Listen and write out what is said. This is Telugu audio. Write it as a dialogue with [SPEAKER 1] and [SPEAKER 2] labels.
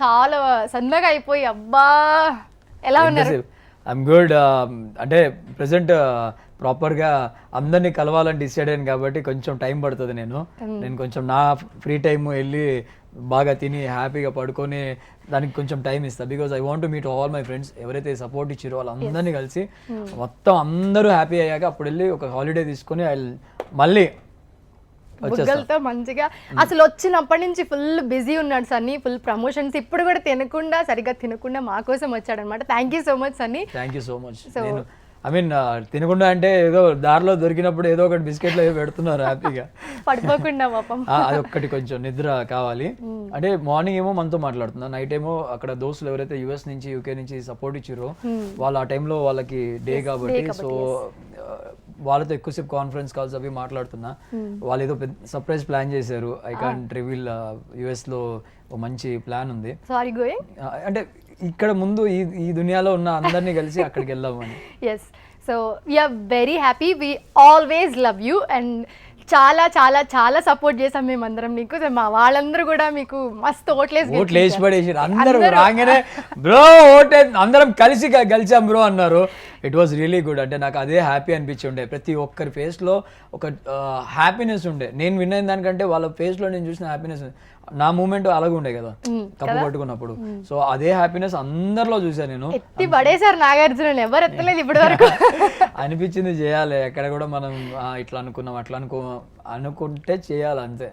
[SPEAKER 1] చాలా సన్నగా అయిపోయి అబ్బా! ఎలా ఉన్నారు?
[SPEAKER 2] ఐఎమ్ గుడ్ అంటే ప్రజెంట్ ప్రాపర్గా అందరినీ కలవాలని డిసైడ్ అయ్యాను కాబట్టి కొంచెం టైం పడుతుంది నేను. నేను కొంచెం నా ఫ్రీ టైం వెళ్ళి బాగా తిని హ్యాపీగా పడుకొని దానికి కొంచెం టైం ఇస్తా. Because I want meet all my friends ఎవరైతే సపోర్ట్ ఇచ్చారో వాళ్ళందరినీ కలిసి మొత్తం అందరూ హ్యాపీ అయ్యాక అప్పుడు వెళ్ళి ఒక హాలిడే తీసుకొని మళ్ళీ
[SPEAKER 1] బుగ్గలతో మంచిగా. అసలు వచ్చినప్పటి నుంచి ఫుల్ బిజీ ఉన్నాడు సన్నీ ఫుల్ ప్రమోషన్స్ ఇప్పుడు కూడా తినకుండా సరిగ్గా తినకుండా మా కోసం వచ్చాడు అనమాట thank you so much Sunny
[SPEAKER 2] thank you so much I mean తినకుండా అంటే ఏదో దారిలో దొరికినప్పుడు ఏదో ఒకటి బిస్కెట్లు అవి పెడుతున్నారు హ్యాపీగా.
[SPEAKER 1] పడిపోకుండా పాపం.
[SPEAKER 2] ఆ, అదొక్కటి కొంచెం నిద్ర కావాలి. అంటే మార్నింగ్ ఏమో మనతో మాట్లాడుతున్నా. నైట్ ఏమో అక్కడ దోస్తులు ఎవరైతే యుఎస్ నుంచి యూకే నుంచి సపోర్ట్ ఇచ్చారో వాళ్ళు ఆ టైంలో వాళ్ళకి డే కాబట్టి సో వాళ్ళతో ఎక్కువసేపు కాన్ఫరెన్స్ కాల్స్ అవి మాట్లాడుతున్నా. వాళ్ళు ఏదో పెద్ద సర్ప్రైజ్ ప్లాన్ చేశారు. ఐ కాంట్ రివీల్ యుఎస్లో ఒక మంచి ప్లాన్ ఉంది. ఆ, అంటే ఇక్కడ ముందు ఈ ఈ దునియాలో ఉన్న అందరినీ కలిసి అక్కడికి వెళ్దామని
[SPEAKER 1] yes so we are very happy we always love you and చాలా చాలా చాలా సపోర్ట్ చేసాం మేమందరం నీకు. So, మా వాళ్ళందరూ కూడా మీకు మస్తు ఓట్లేసి
[SPEAKER 2] ఓట్లు వేసి పడేసారు అందరూ రాగానే బ్రో ఓటే అందరం కలిసి గెలిచాం బ్రో అన్నారు. ఇట్ వాస్ రియలీ గుడ్ అంటే నాకు అదే హ్యాపీ అనిపించి ఉండే ప్రతి ఒక్కరి face లో ఒక హ్యాపీనెస్ ఉండే. నేను విన్ అయిన దానికంటే వాళ్ళ face లో నేను చూసిన హ్యాపీనెస్ నా మూమెంట్ అలాగే ఉండే కదా కప్పు పట్టుకున్నప్పుడు. సో అదే హ్యాపీనెస్ అందరిలో చూసాను నేను.
[SPEAKER 1] ఎత్తి పడేశారు నాగార్జున ఎవరు ఎత్తలేదు ఇప్పటి వరకు.
[SPEAKER 2] అనిపించింది చేయాలి. ఎక్కడ కూడా మనం ఆ, ఇట్లా అనుకున్నాం అట్లా అనుకో అనుకుంటే చేయాలి అంతే.